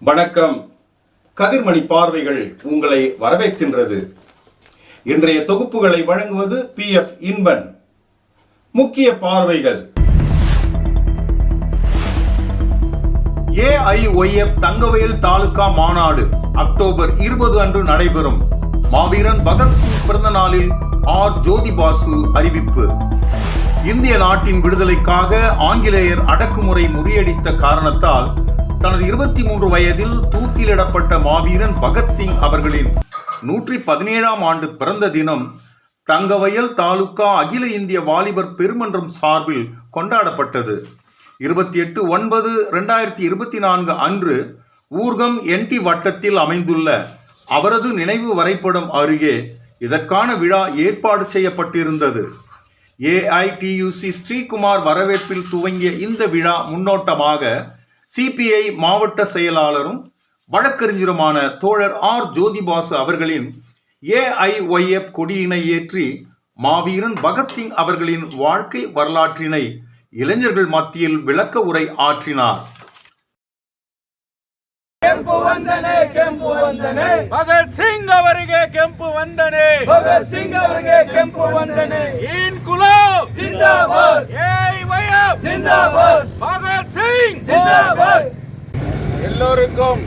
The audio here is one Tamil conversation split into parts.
வணக்கம். கதிர்மணி பார்வைகள் உங்களை வரவேற்கின்றது. இன்றைய தொகுப்புகளை வழங்குவது பி எஃப் இன்பன். முக்கிய பார்வைகள். ஏஐஒய்எஃப் தங்கவயல் தாலுகா மாநாடு அக்டோபர் இருபது அன்று நடைபெறும். மாவீரன் பகத்சிங் பிறந்த நாளில் ஆர். ஜோதி பாசு அறிவிப்பு. இந்திய நாட்டின் விடுதலைக்காக ஆங்கிலேயர் அடக்குமுறை முறியடித்த காரணத்தால் தனது இருபத்தி மூன்று வயதில் தூக்கிலிடப்பட்ட மாவீரன் பகத்சிங் அவர்களின் நூற்றி பதினேழாம் ஆண்டு பிறந்த தினம் தங்கவயல் தாலுகா அகில இந்திய வாலிபர் பெருமன்றம் சார்பில் கொண்டாடப்பட்டது. இருபத்தி எட்டு ஒன்பது ரெண்டாயிரத்தி இருபத்தி நான்கு அன்று ஊர்கம் என்டி வட்டத்தில் அமைந்துள்ள அவரது நினைவு வரைபடம் அருகே இதற்கான விழா ஏற்பாடு செய்யப்பட்டிருந்தது. ஏஐடியூசி ஸ்ரீகுமார் வரவேற்பில் துவங்கிய இந்த விழா முன்னோட்டமாக சிபிஐ மாவட்ட செயலாளரும் வழக்கறிஞருமான தோழர் ஆர் ஜோதிபாசு அவர்களின் ஏஐஒய்எஃப் கொடியினை ஏற்றி மாவீரன் பகத்சிங் அவர்களின் வாழ்க்கை வரலாற்றினை இளைஞர்கள் மத்தியில் விளக்க உரை ஆற்றினார் ಕೆಂಪು ವಂದನೆ ಕೆಂಪು ವಂದನೆ ಭಗತ್ ಸಿಂಗ್ ಅವರಿಗೆ ಕೆಂಪು ವಂದನೆ ಭಗತ್ ಸಿಂಗ್ ಅವರಿಗೆ ಕೆಂಪು ವಂದನೆ ಇನ್ ಕುಲಾಬ್ ಜಿಂದಾಬಾದ್ ஏஐஒய்எஃப் ಜಿಂದಾಬಾದ್ பகத் சிங்! எல்லோருக்கும்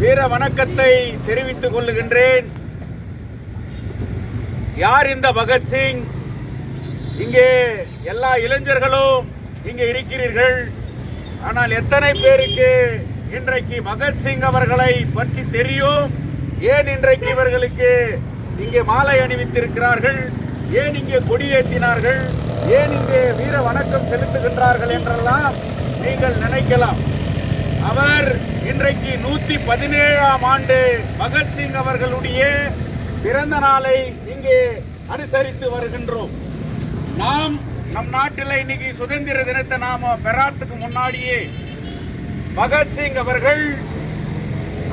வீர வணக்கத்தை தெரிவித்துக் கொள்ளுகின்றேன். யார் இந்த பகத்சிங் இங்கே எல்லா இளைஞர்களும் இங்கே இருக்கிறீர்கள். ஆனால் எத்தனை பேருக்கு இன்றைக்கு பகத்சிங் அவர்களை பற்றி தெரியும்? ஏன் இன்றைக்கு இவர்களுக்கு இங்கே மாலை அணிவித்திருக்கிறார்கள்? ஏன் இங்கே கொடியேற்றினார்கள் ஏன் இங்கே வீர வணக்கம் செலுத்துகின்றார்கள் என்றெல்லாம் நீங்கள் நினைக்கலாம். அவர் இன்றைக்கு நூத்தி பதினேழாம் ஆண்டு பகத்சிங் அவர்களுடைய பிறந்த நாளை இங்கே அனுசரித்து வருகின்றோம். நாம் நம் நாட்டில் இன்னைக்கு சுதந்திர தினத்தை நாம பெறாத்துக்கு முன்னாடியே பகத்சிங் அவர்கள்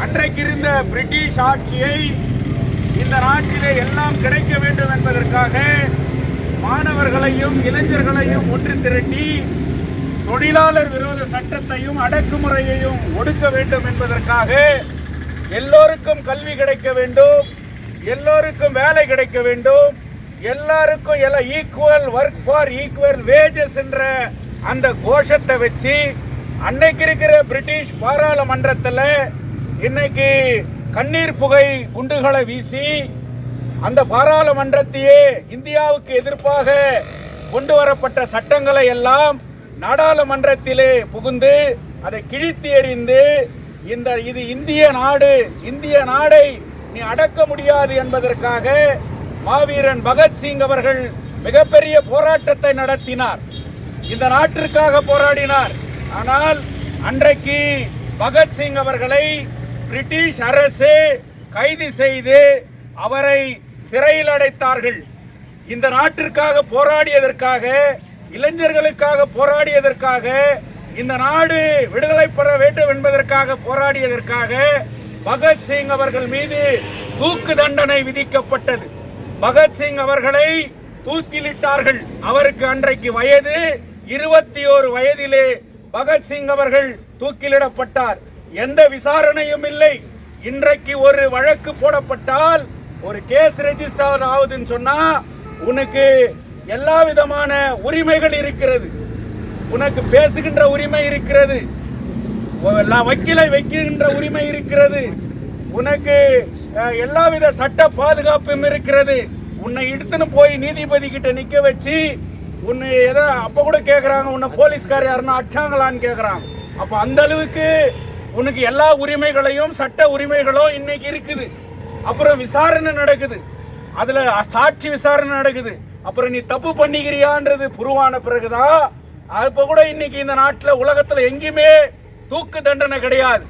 அன்றைக்கு இருந்த பிரிட்டிஷ் ஆட்சியை இந்த நாட்டிலே எல்லாம் கிடைக்க வேண்டும் என்பதற்காக மாணவர்களையும் இளைஞர்களையும் ஒன்று திரட்டி தொழிலாளர் விரோத சட்டத்தையும் அடக்குமுறையையும் ஒடுக்க வேண்டும் என்பதற்காக எல்லோருக்கும் கல்வி கிடைக்க வேண்டும் எல்லோருக்கும் வேலை கிடைக்க வேண்டும் எல்லாருக்கும் எல்லாம் equal work for equal wages என்ற அந்த கோஷத்தை வச்சு அன்னைக்கு இருக்கிற பிரிட்டிஷ் பாராளுமன்றத்தில் இன்னைக்கு கண்ணீர் புகை குண்டுகளை வீசி அந்த பாராளுமன்றத்தையே இந்தியாவுக்கு எதிர்ப்பாக கொண்டு வரப்பட்ட சட்டங்களை எல்லாம் நாடாளுமன்றத்திலே புகுந்து அதை கிழித்து எறிந்து இந்த இது இந்திய நாடு இந்திய நாடை நீ அடக்க முடியாது என்பதற்காக மாவீரன் பகத்சிங் அவர்கள் மிகப்பெரிய போராட்டத்தை நடத்தினார். இந்த நாட்டிற்காக போராடினார். ஆனால் அன்றைக்கு பகத்சிங் அவர்களை பிரிட்டிஷ் அரசு கைது செய்து அவரை சிறையில் அடைத்தார்கள். இந்த நாட்டிற்காக போராடியதற்காக இளைஞர்களுக்காக போராடியதற்காக இந்த நாடு விடுதலை பெற வேண்டும் என்பதற்காக போராடியதற்காக பகத்சிங் அவர்கள் மீது தூக்கு தண்டனை விதிக்கப்பட்டது. பகத்சிங் அவர்களை தூக்கிலிட்டார்கள். அவருக்கு அன்றைக்கு வயது இருபத்தி ஓரு வயதிலே பகத்சிங் அவர்கள் தூக்கிலிடப்பட்டார். எந்த விசாரணையும் இல்லை. இன்றைக்கு ஒரு வழக்கு போடப்பட்டால் ஒரு கேஸ் ரெஜிஸ்டர் ஆகுதுன்னு சொன்னா உனக்கு எல்லா விதமான உரிமைகள் இருக்கிறது. உனக்கு பேசுகின்ற உரிமை இருக்கிறது. எல்லா வக்கீலை வைக்கின்ற உரிமை இருக்கிறது. உனக்கு எல்லாவித சட்ட பாதுகாப்பும் இருக்கிறது. உன்னை இடுத்துன்னு போய் நீதிபதி கிட்ட நிக்க வச்சு உன்னை ஏதோ அப்ப கூட கேக்குறாங்க உன்னை போலீஸ்கார் யாருன்னா அடிச்சாங்களான்னு கேக்குறாங்க. அப்ப அந்த அளவுக்கு உனக்கு எல்லா உரிமைகளையும் சட்ட உரிமைகளும் இன்னைக்கு இருக்குது. அப்புறம் விசாரணை நடக்குது. அதுல சாட்சி விசாரணை நடக்குது. அப்புறம் நீ தப்பு பண்ணிக்கிறியான்றது புருவான பிறகுதான் அப்ப கூட இன்னைக்கு இந்த நாட்டில் உலகத்துல எங்கேயுமே தூக்கு தண்டனை கிடையாது.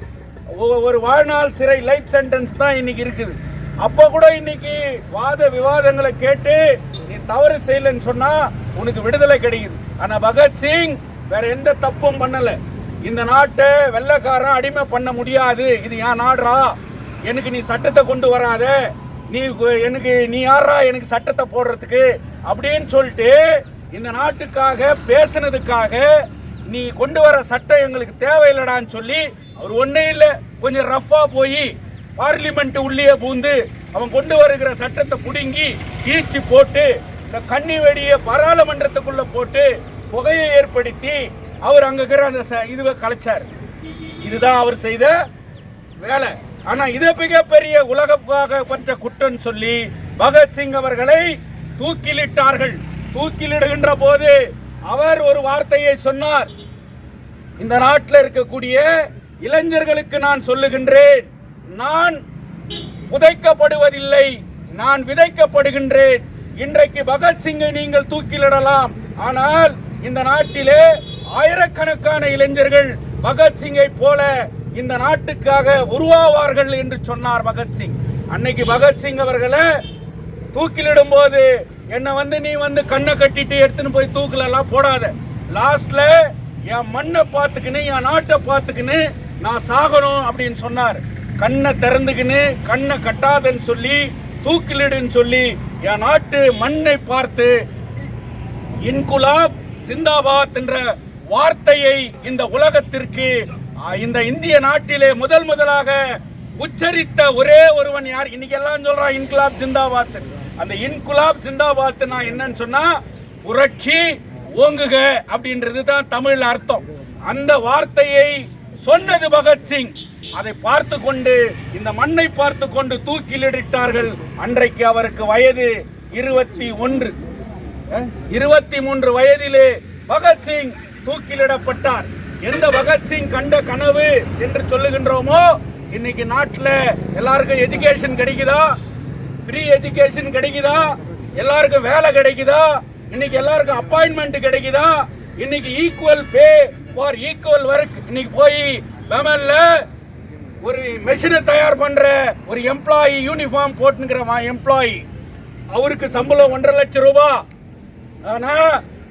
ஒரு வாழ்நாள் சிறை லைஃப் சென்டென்ஸ் தான் இன்னைக்கு இருக்குது. அப்ப கூட இன்னைக்கு வாத விவாதங்களை கேட்டு நீ தவறு செய்யலைன்னு சொன்னா உனக்கு விடுதலை கிடைக்குது. ஆனா பகத்சிங் வேற எந்த தப்பும் பண்ணல. இந்த நாட்டை வெள்ளக்காரன் அடிமை பண்ண முடியாது. இது என் நாடுறா? எனக்கு நீ சட்டத்தை கொண்டு வராத. நீ எனக்கு நீ யாரா எனக்கு சட்டத்தை போடுறதுக்கு? அப்படின்னு சொல்லிட்டு இந்த நாட்டுக்காக பேசுனதுக்காக நீ கொண்டு வர சட்டம் எங்களுக்கு தேவையில்லடான்னு சொல்லி அவர் ஒன்றே இல்லை. கொஞ்சம் ரஃப்பாக போய் பார்லிமெண்ட் உள்ளே பூந்து அவன் கொண்டு வருகிற சட்டத்தை பிடுங்கி கீழ்ச்சி போட்டு இந்த கண்ணி வெடியை பாராளுமன்றத்துக்குள்ளே போட்டு புகையை ஏற்படுத்தி அவர் அங்கே இருக்கிற அந்த ச- இதுவை கலைச்சார். இதுதான் அவர் செய்த வேலை. ஆனால் இது மிகப்பெரிய உலகப்பாக பற்ற குற்றம் சொல்லி பகத்சிங் அவர்களை தூக்கிலிட்டார்கள். தூக்கிலிடுகின்ற போது அவர் ஒரு வார்த்தையை சொன்னார். இந்த நாட்டில் இருக்கக்கூடிய இளைஞர்களுக்கு நான் சொல்லுகின்றேன் நான் புதைக்கப்படுவதில்லை நான் விதைக்கப்படுகின்றேன். இன்றைக்கு பகத்சிங்கை நீங்கள் தூக்கிலிடலாம். ஆனால் இந்த நாட்டிலே ஆயிரக்கணக்கான இளைஞர்கள் பகத்சிங்கை போல இந்த நாட்டுக்காக உருவாவார்கள் என்று சொன்னார் பகத்சிங் அன்னைக்கு பகத்சிங் அவர்களை தூக்கிலிடும் போது என்னை வந்து நீ வந்து கண்ணை கட்டிட்டு எடுத்துன்னு போய் தூக்கில எல்லாம் போடாத. லாஸ்ட்ல என் மண்ணை பார்த்துக்கின்னு என் நாட்டை பார்த்துக்கின்னு நான் சாகணும் அப்படின்னு சொன்னார். கண்ணை திறந்துக்கின்னு கண்ணை கட்டாதன்னு சொல்லி தூக்கிலிடுன்னு சொல்லி என் நாட்டு மண்ணை பார்த்து இன்குலாப் சிந்தாபாத் என்ற வார்த்தையை இந்த உலகத்திற்கு இந்த இந்திய நாட்டிலே முதல் முதலாக உச்சரித்த ஒரே ஒருவன் யார்? இன்னைக்கு எல்லாம் சொல்றான் இன்குலாப் ஜிந்தாபாத். அந்த இன்குலாப் ஜிந்தாபாத் நான் என்னன்னு சொன்னா புரட்சி ஓங்குக அப்படின்றது தான் தமிழ் அர்த்தம். அந்த வார்த்தையை சொன்னது பகத்சிங் அதை பார்த்து கொண்டு இந்த மண்ணை பார்த்து கொண்டு தூக்கிலிட்டார்கள் அன்றைக்கு அவருக்கு வயது இருபத்தி ஒன்று. இருபத்தி மூன்று வயதிலே பகத்சிங் தூக்கிலிடப்பட்டார். எந்த பகத்சிங் கண்ட கனவு என்று சொல்லுகின்றோமோ இன்னைக்கு நாட்டில் எல்லாருக்கும் எஜுகேஷன் கிடைக்குதா? ஃப்ரீ எஜுகேஷன் கிடைக்குதா? எல்லாருக்கும் வேலை கிடைக்குதா? இன்னைக்கு எல்லாருக்கும் அப்பாயின்மெண்ட் கிடைக்குதா? இன்னைக்கு equal pay for equal work இன்னைக்கு போய் பெமல்ல ஒரு மெஷினை தயார் பண்ற ஒரு எம்ப்ளாயி யூனிஃபார்ம் போட்டுங்கிறவன் எம்ப்ளாயி அவருக்கு சம்பளம் ஒன்றரை லட்சம் ரூபாய் ஆனா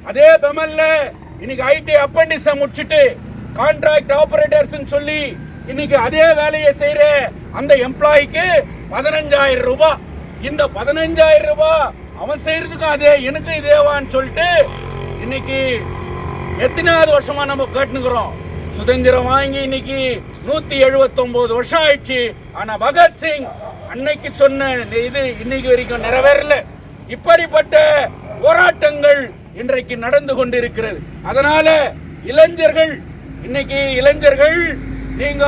அதே பெமல்ல இன்னைக்கு ஐடி அப்பண்டிஸ முடிச்சுட்டு கான்ட்ராக்ட் ஆபரேட்டர்ஸ் சொல்லி இன்னைக்கு அதே வேலையை செய்யற அந்த எம்ப்ளாய்க்கு பதினஞ்சாயிரம் ரூபாய் இந்த பதினஞ்சாயிரம் ரூபாய் அவன் செய்யறதுக்கும் அதே எனக்கு இதேவான்னு சொல்லிட்டு இன்னைக்கு எத்தனாவது வருஷமா நம்ம கேட்டுக்கிறோம் சுதந்திரம் வாங்கி இன்னைக்கு நூத்தி எழுபத்தொன்பது வருஷம் ஆயிடுச்சு. ஆனா பகத்சிங் அன்னைக்கு சொன்ன இந்த இது இன்னைக்கு வரைக்கும் நிறைவேறல. இப்படிப்பட்ட போராட்டங்கள் இன்றைக்கு நடந்து கொண்டிருக்கிறது. அதனால இளைஞர்கள் இன்னைக்கு இளைஞர்கள் நீங்க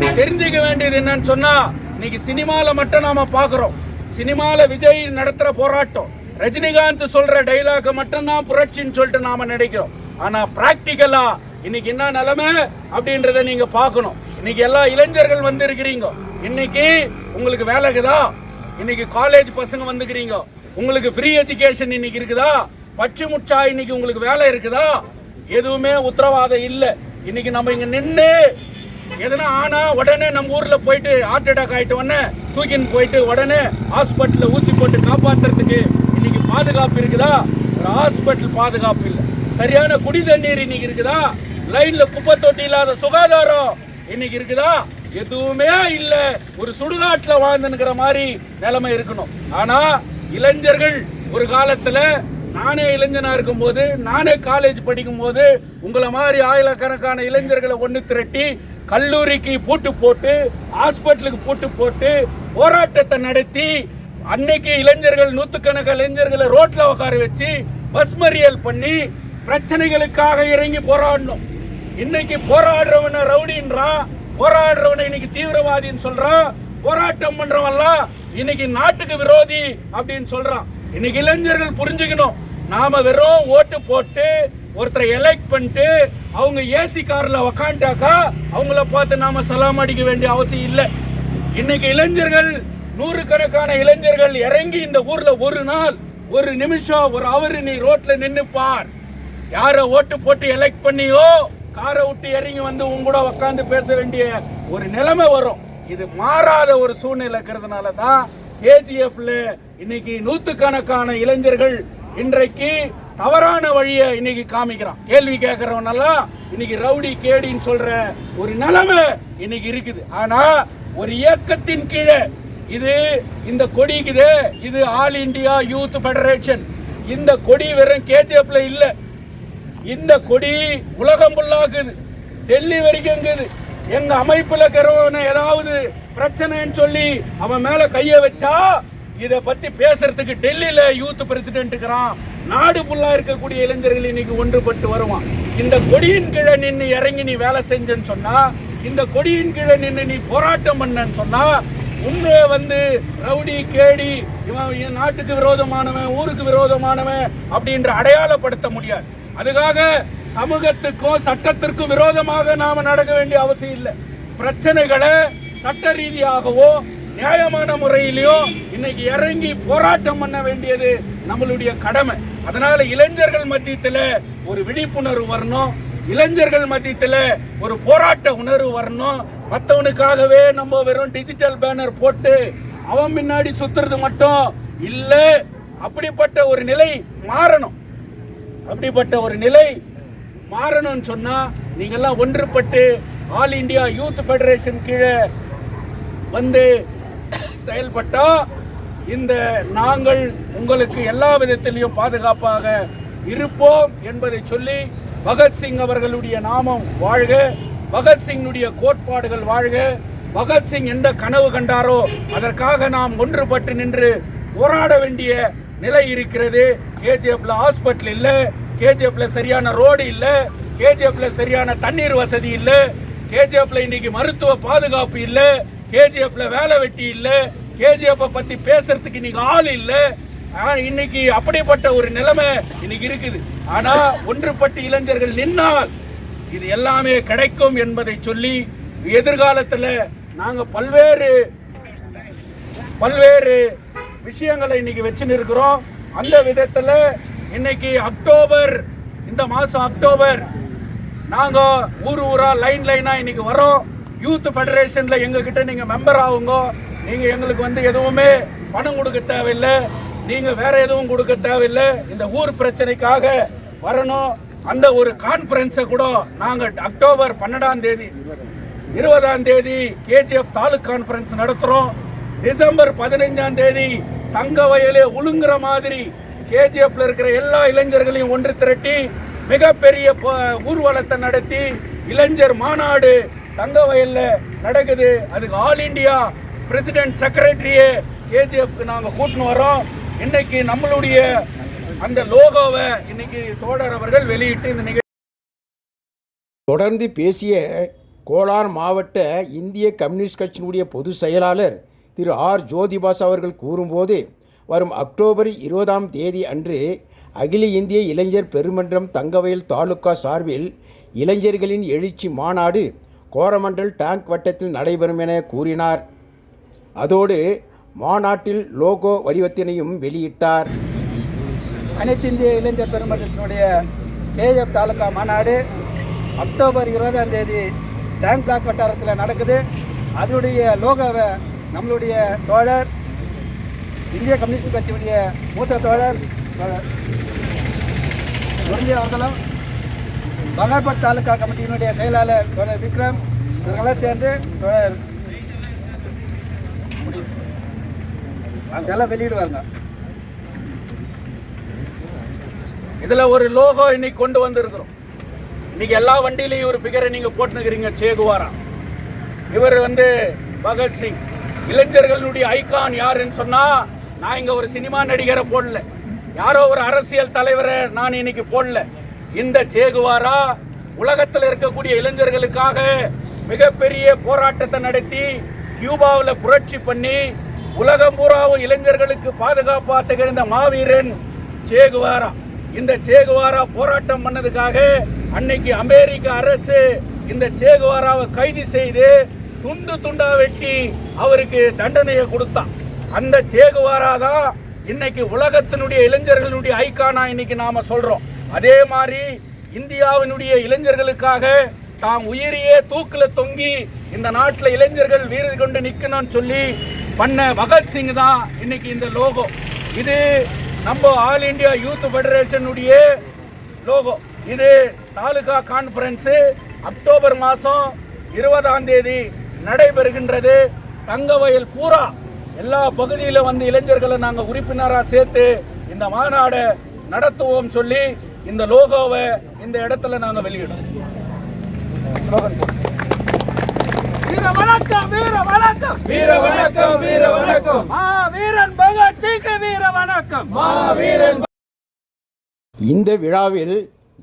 தெரிஞ்சுக்க வேண்டியது என்னன்னு சொன்னா இன்னைக்கு சினிமால மட்டும் நாம பாக்குறோம். சினிமால விஜய் நடத்துற போராட்டம். ரஜினிகாந்த் சொல்ற டைலாக மட்டும்தான் புரட்சின்னு சொல்லிட்டு நாம நினைக்கிறோம். ஆனா பிராக்டிக்கலா இன்னைக்கு என்ன நிலைமை அப்படின்றத நீங்க பார்க்கணும். இன்னைக்கு எல்லா இளைஞர்கள் வந்துருக்கிறீங்க. இன்னைக்கு உங்களுக்கு வேலை இருக்குதா? இன்னைக்கு காலேஜ் பசங்க வந்துக்கிறீங்க. உங்களுக்கு ஃப்ரீ எஜுகேஷன் இன்னைக்கு இருக்குதா? பச்சை முச்சா இன்னைக்கு உங்களுக்கு வேலை இருக்குதா? எதுவுமே உத்தரவாதம் இல்லை. இன்னைக்கு நம்ம இங்க நின்று எதனா ஆனா உடனே நம்ம ஊர்ல போயிட்டு ஹார்ட் அட்டாக் ஆயிட்டு உடனே தூக்கின்னு போயிட்டு உடனே ஹாஸ்பிட்டல்ல ஊசி போட்டு காப்பாத்துறதுக்கு இன்னைக்கு பாதுகாப்பு இருக்குதா? ஒரு ஹாஸ்பிட்டல் பாதுகாப்பு இல்லை. சரியான குடி தண்ணீர் இன்னைக்கு இருக்குதா? லைன்ல குப்பை தொட்டி இல்லாத சுகாதாரம் இன்னைக்கு இருக்குதா? எதுவுமே இல்ல. ஒரு சுடுகாட்டுல வாழ்ந்துங்கிற மாதிரி நிலைமை இருக்கணும். ஆனா இளைஞர்கள் ஒரு காலத்துல நானே இளைஞனாக இருக்கும்போது நானே காலேஜ் படிக்கும்போது உங்களை மாதிரி ஆயிரக்கணக்கான இளைஞர்களை ஒன்று திரட்டி கல்லூரிக்கு பூட்டு போட்டு ஹாஸ்பிட்டலுக்கு பூட்டு போட்டு போராட்டத்தை நடத்தி அன்னைக்கு இளைஞர்கள் நூற்றுக்கணக்கான இளைஞர்களை ரோட்டில் உட்கார வச்சு பஸ் மறியல் பண்ணி பிரச்சனைகளுக்காக இறங்கி போராடணும். இன்னைக்கு போராடுறவன ரவுடின்றான் போராடுறவனை இன்னைக்கு தீவிரவாதின்னு சொல்றான் போராட்டம் பண்றவன்லாம் இன்னைக்கு நாட்டுக்கு விரோதி அப்படின்னு சொல்றான். இன்னைக்கு இளைஞர்கள் புரிஞ்சுக்கணும். நாம வெறும் ஓட்டு போட்டு ஒருத்தரை எலெக்ட் பண்ணிட்டு அவங்க ஏசி கார்ல உக்காண்டாக்கா அவங்கள பார்த்து நாம சலாம் அடிக்க வேண்டிய அவசியம் இல்லை. இன்னைக்கு இளைஞர்கள் நூறுக்கணக்கான இளைஞர்கள் இறங்கி இந்த ஊர்ல ஒரு நாள் ஒரு நிமிஷம் ஒரு அவர் நீ ரோட்ல நின்று பார். யார ஓட்டு போட்டு எலெக்ட் பண்ணியோ காரை விட்டு இறங்கி வந்து உங்க கூட உட்காந்து பேச வேண்டிய ஒரு நிலைமை வரும். இது மாறாத ஒரு சூழ்நிலை இருக்கிறதுனால தான் கேஜிஎஃப்ல இன்னைக்கு நூத்துக்கணக்கான இளைஞர்கள் இன்றைக்கு தவறான வழியை இன்னைக்கு காமிக்கிறான். கேள்வி கேட்கறவனெல்லாம் இன்னைக்கு ரவுடி கேடின்னு சொல்ற ஒரு நிலைமை இன்னைக்கு இருக்குது. ஆனா ஒரு இயக்கத்தின் கீழே இது இந்த கொடிக்குது இது ஆல் இந்தியா யூத் ஃபெடரேஷன் இந்த கொடி வெறும் கேஜிஎஃப்ல இல்லை. இந்த கொடி உலகம் புல்லாக்குது டெல்லி வரைக்கும் இருக்குது. எங்க அமைப்புல இருக்கிறவன ஏதாவது பிரச்சனைன்னு சொல்லி அவன் மேல கைய வச்சா இதை பத்தி பேசுறதுக்கு டெல்லியில யூத் பிரசிடென்ட் இருக்கிறான். நாடு ஃபுல்லாக இருக்கக்கூடிய இளைஞர்கள் இன்னைக்கு ஒன்றுபட்டு வருவான். இந்த கொடியின் கீழே நின்று இறங்கி நீ வேலை செஞ்சேன்னு சொன்னா இந்த கொடியின் கீழே நின்று நீ போராட்டம் பண்ணன்னு சொன்னா உண்மையை வந்து ரவுடி கேடி இவன் நாட்டுக்கு விரோதமானவன் ஊருக்கு விரோதமானவன் அப்படின்ற அடையாளப்படுத்த முடியாது. அதுக்காக சமூகத்துக்கும் சட்டத்திற்கும் விரோதமாக நாம நடக்க வேண்டிய அவசியம் இல்லை. பிரச்சனைகளை சட்ட ரீதியாகவோ நியாயமான முறையிலையோ இன்னைக்கு இறங்கி போராட்டம் பண்ண வேண்டியது நம்மளுடைய கடமை. அதனால இளைஞர்கள் மத்தியத்தில் ஒரு விழிப்புணர்வு வரணும். இளைஞர்கள் மத்தியத்தில் ஒரு போராட்ட உணர்வு வரணும். மற்றவனுக்காகவே நம்ம வெறும் டிஜிட்டல் பேனர் போட்டு அவன் முன்னாடி சுத்துறது மட்டும் இல்லை அப்படிப்பட்ட ஒரு நிலை மாறணும். அப்படிப்பட்ட ஒரு நிலை மாறணும்னு சொன்னா நீங்கெல்லாம் ஒன்றுபட்டு ஆல் இந்தியா யூத் ஃபெடரேஷன் கீழே வந்து செயல்பட்டா இந்த நாங்கள் உங்களுக்கு எல்லா விதத்திலையும் பாதுகாப்பாக இருப்போம் என்பதை சொல்லி பகத்சிங் அவர்களுடைய நாமம் வாழ்க பகத்சிங்கினுடைய கோட்பாடுகள் வாழ்க. பகத்சிங் எந்த கனவு கண்டாரோ அதற்காக நாம் ஒன்றுபட்டு நின்று போராட வேண்டிய நிலை இருக்கிறது. கேஜிஎஃப்ல ஹாஸ்பிட்டல் இல்லை கேஜிஎஃப்ல சரியான ரோடு இல்லை கேஜிஎஃப்ல சரியான தண்ணீர் வசதி இல்லை கேஜிஎஃப்ல இன்னைக்கு மருத்துவ பாதுகாப்பு இல்லை கேஜிஎஃப்ல வேலை வெட்டி இல்லை கேஜிஎஃப்பை பற்றி பேசுறதுக்கு இன்னைக்கு ஆள் இல்லை. இன்னைக்கு அப்படிப்பட்ட ஒரு நிலைமை இன்னைக்கு இருக்குது. ஆனால் ஒன்றுபட்டு இளைஞர்கள் நின்னால் இது எல்லாமே கிடைக்கும் என்பதை சொல்லி எதிர்காலத்தில் நாங்கள் பல்வேறு பல்வேறு விஷயங்களை இன்னைக்கு வச்சுன்னு இருக்கிறோம் அந்த விதத்தில் இன்னைக்கு அக்டோபர் இந்த மாதம் அக்டோபர் நாங்கள் ஊர் ஊராக லைன் லைனாக இன்னைக்கு வரோம் யூத் ஃபெடரேஷனில் எங்ககிட்ட நீங்கள் மெம்பர் ஆகுங்க. நீங்கள் எங்களுக்கு வந்து எதுவுமே பணம் கொடுக்க தேவையில்லை. நீங்கள் வேற எதுவும் கொடுக்க தேவையில்லை. இந்த ஊர் பிரச்சனைக்காக வரணும். அந்த ஒரு கான்ஃபரன்ஸை கூட நாங்கள் அக்டோபர் பன்னெண்டாம் தேதி இருபதாம் தேதி கேஜிஎஃப் தாலுக் கான்ஃபரன்ஸ் நடத்துகிறோம் டிசம்பர் பதினைஞ்சாம் தேதி தங்க வயலே உழுங்குற மாதிரி கேஜிஎஃப்ல இருக்கிற எல்லா இளைஞர்களையும் ஒன்று திரட்டி மிகப்பெரிய ஊர்வலத்தை நடத்தி இளைஞர் மாநாடு தங்க வயல்ல நடக்குது. அதுக்கு ஆல் இந்தியா பிரசிடென்ட் செக்ரட்டரியே கேஜிஎஃப்க்கு நாங்கள் கூட்டின்னு வரோம் இன்னைக்கு நம்மளுடைய அந்த லோகோவை இன்னைக்கு தோழர் அவர்கள் வெளியிட்டு இந்த நிகழ்ச்சி தொடர்ந்து பேசிய கோலார் மாவட்ட இந்திய கம்யூனிஸ்ட் கட்சியினுடைய பொதுச் செயலாளர் திரு ஆர் ஜோதிபாஸ் அவர்கள் கூறும்போது வரும் அக்டோபர் இருபதாம் தேதி அன்று அகில இந்திய இளைஞர் பெருமன்றம் தங்கவயல் தாலுகா சார்பில் இளைஞர்களின் எழுச்சி மாநாடு கோரமண்டல் டேங்க் வட்டத்தில் நடைபெறும் என கூறினார். அதோடு மாநாட்டில் லோகோ வடிவத்தினையும் வெளியிட்டார். அனைத்து இந்திய இளைஞர் பெருமன்றத்தினுடைய கேஎஃப் தாலுகா மாநாடு அக்டோபர் இருபதாம் தேதி டேங்க் பிளாக் வட்டாரத்தில் நடக்குது. அதனுடைய லோகோவை நம்மளுடைய தோழர் இந்திய கம்யூனிஸ்ட் கட்சியுடைய மூத்த தோழர் தோழர் அவர்களும் பங்கார்பட் தாலுகா கமிட்டியினுடைய செயலாளர் தொடர் விக்ரம் இவர்களெல்லாம் சேர்ந்து தொடர் அதெல்லாம் வெளியிடுவாங்க இதுல ஒரு லோகோ இன்னைக்கு கொண்டு வந்திருக்கிறோம். இன்னைக்கு எல்லா வண்டியிலையும் ஒரு ஃபிகரை நீங்க போட்டுனுக்கிறீங்க சேகுவாரா இவர் வந்து பகத்சிங் இளைஞர்களுடைய ஐகான் யாருன்னு சொன்னா நான் இங்க ஒரு சினிமா நடிகரை போடல. யாரோ ஒரு அரசியல் தலைவரை நான் இன்னைக்கு போடல. இந்த சேகுவாரா உலகத்தில் இருக்கக்கூடிய இளைஞர்களுக்காக மிகப்பெரிய போராட்டத்தை நடத்தி கியூபாவில் புரட்சி பண்ணி உலகம் பூராவும் இளைஞர்களுக்கு பாதுகாப்பாக திகழ்ந்த மாவீரன் சேகுவாரா. இந்த சேகுவாரா போராட்டம் பண்ணதுக்காக அன்னைக்கு அமெரிக்க அரசு இந்த சேகுவாராவை கைது செய்து துண்டு துண்டா வெட்டி அவருக்கு தண்டனையை கொடுத்தான் அந்த சேகுவாரா தான் இன்னைக்கு உலகத்தினுடைய இளைஞர்களுடைய ஐக்கானா இன்னைக்கு நாம சொல்றோம். அதே மாதிரி இந்தியாவினுடைய இளைஞர்களுக்காக தாம் உயிரியே தூக்கில் தொங்கி இந்த நாட்டில் இளைஞர்கள் வீரர் கொண்டு நிற்கணும்னு சொல்லி பண்ண பகத்சிங் தான் இன்னைக்கு இந்த லோகோ. இது நம்ம ஆல் இந்தியா யூத் ஃபெடரேஷனுடைய லோகோ. இது தாலுகா கான்ஃபரன்ஸு அக்டோபர் மாதம் இருபதாம் தேதி நடைபெறுகின்றது. தங்கவயல் பூரா எல்லா பகுதியில் வந்து இளைஞர்களை நாங்கள் உறுப்பினராக சேர்த்து இந்த மாநாடை நடத்துவோம் சொல்லி இந்த லோகோவை இந்த இடத்துல நாங்க வெளியிடுறோம். வீர வணக்கம் வீர வணக்கம். வீர வணக்கம் வீர வணக்கம். வீரன் வீர வணக்கம். மாவீரன் இந்த விழாவில்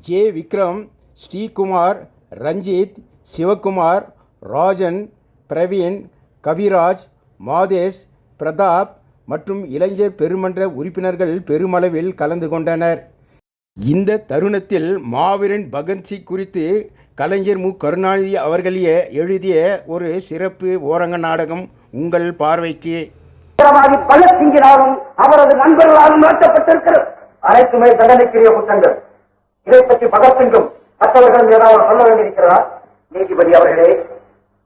ஜே விக்ரம் ஸ்ரீகுமார் ரஞ்சித் சிவகுமார் ராஜன் பிரவீன் கவிராஜ் மாதேஷ் பிரதாப் மற்றும் இளைஞர் பெருமன்ற உறுப்பினர்கள் பெருமளவில் கலந்து கொண்டனர். இந்த தருணத்தில் மாவீரன் பகத்சிங் குறித்து கலைஞர் மு. கருணாநிதி அவர்களே எழுதிய ஒரு சிறப்பு ஓரங்க நாடகம் உங்கள் பார்வைக்கு. பகத்சிங்கினாலும் அவரது நண்பர்களாலும் நடத்தப்பட்டிருக்கிறது. அனைத்துமே தண்டனைக்குரிய குற்றங்கள். இதை பற்றி பகத்சிங்கும் மற்றவர்கள் ஏதாவது சொல்ல வேண்டியிருக்கிறதா? நீதிபதி அவர்களே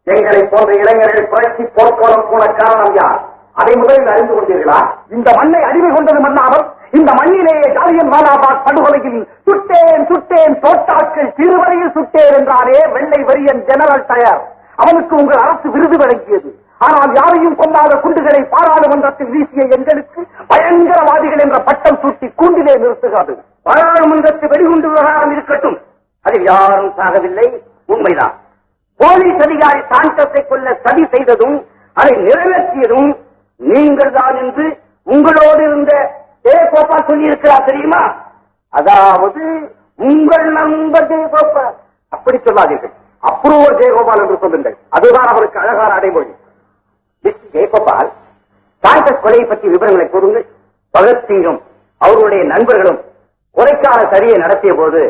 எங்களை போன்ற இளைஞர்கள் புரட்சி போர்க்கோலம் போன காரணம் யார்? அதை முதலில் அறிந்து கொண்டீர்களா? இந்த மண்ணை அறிவு கொண்டது மன்னாமல் இந்த மண்ணிலேயே ஜாலியன் வாலாபாக் படுகொலையில் சுட்டேன் சுட்டேன் தோட்டாக்கள் திருவரையில் சுட்டேன் என்றாரே வெள்ளை வரியன் ஜெனரல் டயர் அவனுக்கு உங்கள் அரசு விருது வழங்கியது. ஆனால் யாரையும் கொல்லாத குண்டுகளை பாராளுமன்றத்தில் வீசிய எங்களுக்கு பயங்கரவாதிகள் என்ற பட்டம் சூட்டி கூண்டிலே நிறுத்துகிறது பாராளுமன்றத்தில் வெடிகுண்டு விவகாரம் இருக்கட்டும். அதில் யாரும் சாகவில்லை. உண்மைதான். போலீஸ் அதிகாரி சாண்டத்தை கொள்ள சதி செய்ததும் அதை நிறைவேற்றியதும் நீங்கள் தான் என்று உங்களோடு இருந்த ஜெயகோபால் சொல்லி இருக்கிறார் தெரியுமா? அதாவது உங்கள் நண்பர் ஜெயகோபால் அப்படி சொல்லாதீர்கள். அப்ரூவர் ஜெயகோபால் என்று சொல்லுங்கள். அதுதான் அவருக்கு அழகான அடைமொழி. மிஸ்டர் ஜெயகோபால் காங்கிரஸ் கொலையை பற்றி விவரங்களை கூறுங்கள். பகத்சிங்கும் அவருடைய நண்பர்களும் கொலைக்கான சரியை நடத்திய போது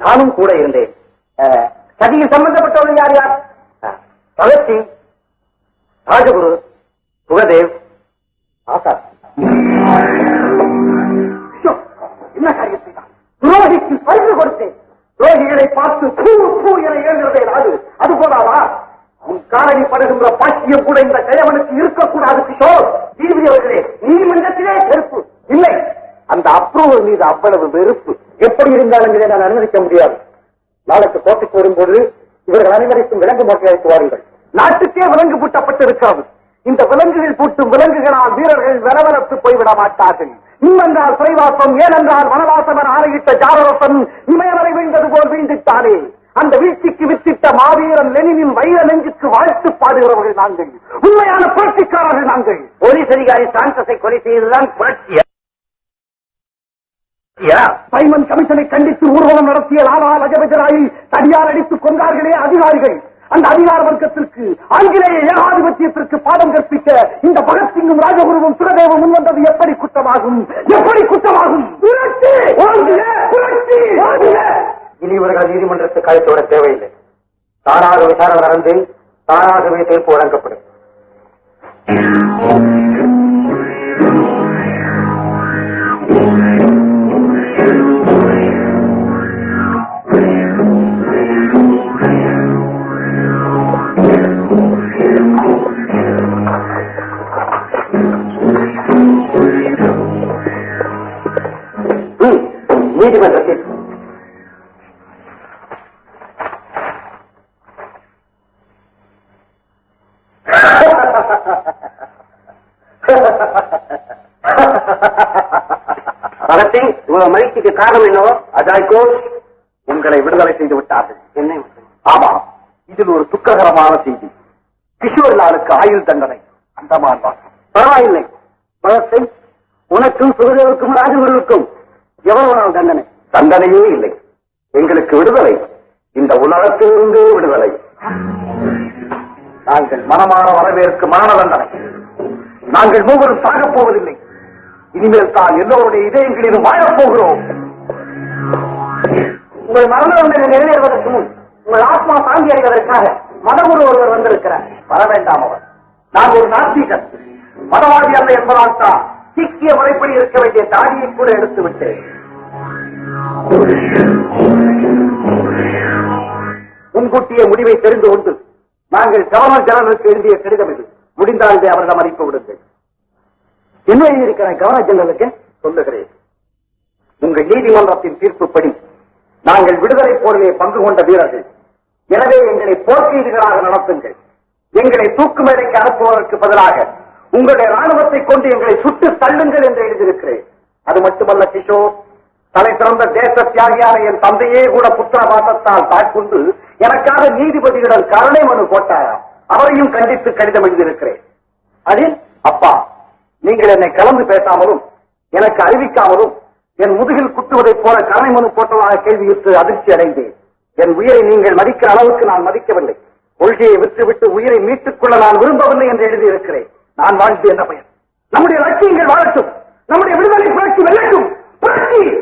நானும் கூட இருந்தேன். சதியில் சம்பந்தப்பட்டவர்கள் யார் யார்? பகத்சிங் ராஜகுரு சுகதேவ் ஆசாத். என்ன காரியத்தை தான் துரோகிக்கு பரிசு கொடுத்தேன் துரோகிகளை பார்த்து பூ பூ என இழந்ததே அது. அது போதாவா உன் காரணி படுகின்ற பாக்கியம் கூட இந்த கயவனுக்கு இருக்கக்கூடாது கிஷோர். நீதிபதி அவர்களே நீதிமன்றத்திலே வெறுப்பு இல்லை. அந்த அப்ரூவல் மீது அவ்வளவு வெறுப்பு. எப்படி இருந்தாலும் இதை நான் அனுமதிக்க முடியாது. நாளைக்கு கோட்டைக்கு வரும்போது இவர்கள் அனைவருக்கும் விலங்கு மொட்டை அழைத்து வாருங்கள். நாட்டுக்கே விலங்கு பூட்டப்பட்டு இருக்காது இந்த விலங்குகள் பூட்டும் விலங்குகளால் வீரர்கள் விலவலத்து போய்விட மாட்டார்கள். இன்னென்றால் சிறைவாசம் ஏனென்றால் வனவாசம் என ஆணையிட்ட ஜாரரசன் இமயமலை வீழ்ந்தது போல் வீழ்ந்துட்டானே. அந்த வீழ்ச்சிக்கு வித்திட்ட மாவீரன் லெனினின் வைர நெஞ்சுக்கு வாழ்த்து பாடுகிறவர்கள் நாங்கள். உண்மையான புரட்சிக்காரர்கள் நாங்கள். போலீஸ் அதிகாரி சாந்தஸை கொலை செய்ததுதான் புரட்சியா சைமன் கமிஷனை கண்டித்து ஊர்வலம் நடத்திய லாலா லஜபதி தடியால் அடித்துக் கொண்டார்களே அதிகாரிகள். அந்த அதிகார வர்க்கத்திற்கு ஆங்கிலேய ஏகாதிபத்தியத்திற்கு பாடம் கற்பிக்க இந்த பகத்சிங்கும் ராஜகுருவும் சுரதேவும் முன்வந்தது எப்படி குற்றமாகும்? எப்படி குற்றமாகும்? இனி இவர்கள் நீதிமன்றத்துக்கு அழைத்து தேவையில்லை. தானாக விசாரணை நடந்து தானாகவே தீர்ப்பு வழங்கப்படும். பகத்சிங் உங்களை மகிழ்ச்சிக்கு காரணம் என்னவோ? அஜாய் கோஷ் உங்களை விடுதலை செய்து விட்டார்கள். என்ன ஆமா இதில் ஒரு துக்ககரமான செய்தி. கிஷோர் லாலுக்கு ஆயுள் தண்டனை. அந்தமான் வாசம் பரவாயில்லை. பகத்சிங் உனக்கும் சுகதேவுக்கும் ராஜகுருவுக்கும் எவ்வளவு நாள் தண்டனை? தண்டனையே இல்லை. எங்களுக்கு விடுதலை. இந்த உலகத்திலிருந்தே விடுதலை. நாங்கள் மனமான வரவேற்கு மரண தண்டனை. நாங்கள் மூவரும் சாகப் போவதில்லை. இனிமேல் தான் எல்லோருடைய இதயங்களிலும் வாழப்போகிறோம் உங்கள் மரண தண்டனை நிறைவேறுவதற்கு முன் உங்கள் ஆத்மா சாந்தி அடைவதற்காக மதகுரு ஒருவர் வந்திருக்கிறார். வர வேண்டாம் அவர். நான் ஒரு நாத்திகன். மதவாதி அல்ல என்பதால் தான் சீக்கிய முறைப்படி இருக்க வேண்டிய தாடியை கூட எடுத்து விட்டேன். முன்கூட்டிய முடிவை தெரிந்து கொண்டு நாங்கள் கவர்னர் ஜெனரலுக்கு எழுதிய கடிதம் இது. முடிந்தால் இதை அவரிடம் அனுப்பி விடுங்கள். என்ன எழுதியிருக்கிறேன்? கவர்னர் ஜெனரலுக்கு சொல்லுகிறேன். உங்கள் நீதிமன்றத்தின் தீர்ப்புப்படி நாங்கள் விடுதலை போரிலே பங்கு கொண்ட வீரர்கள். எனவே எங்களை போர்க்கைதிகளாக நடத்துங்கள். எங்களை தூக்கு மேடைக்கு அனுப்புவதற்கு பதிலாக உங்களுடைய ராணுவத்தை கொண்டு எங்களை சுட்டு தள்ளுங்கள் என்று எழுதியிருக்கிறேன். அது மட்டுமல்ல கிஷோர் தலை சிறந்த தேச தியாகியான என் தந்தையே கூட புத்திர பாசத்தால் தாக்குண்டு எனக்காக நீதிபதியிடம் கருணை மனு போட்டாராம். அவரையும் கண்டித்து கடிதம் எழுதியிருக்கிறேன். அதில் அப்பா நீங்கள் என்னை கலந்து பேசாமலும் எனக்கு அறிவிக்காமலும் என் முதுகில் குத்துவதைப் போல கருணை மனு போட்டதாக கேள்வியுற்று அதிர்ச்சி அடைந்தேன். என் உயிரை நீங்கள் மதிக்கிற அளவுக்கு நான் மதிக்கவில்லை. கொள்கையை விட்டுவிட்டு உயிரை மீட்டுக் கொள்ள நான் விரும்பவில்லை என்று எழுதியிருக்கிறேன். நான் வாழ்ந்து என்ன பயன்? நம்முடைய லட்சியங்கள் வாழட்டும். நம்முடைய விடுதலை புரட்சி வெல்லட்டும். புரட்சி!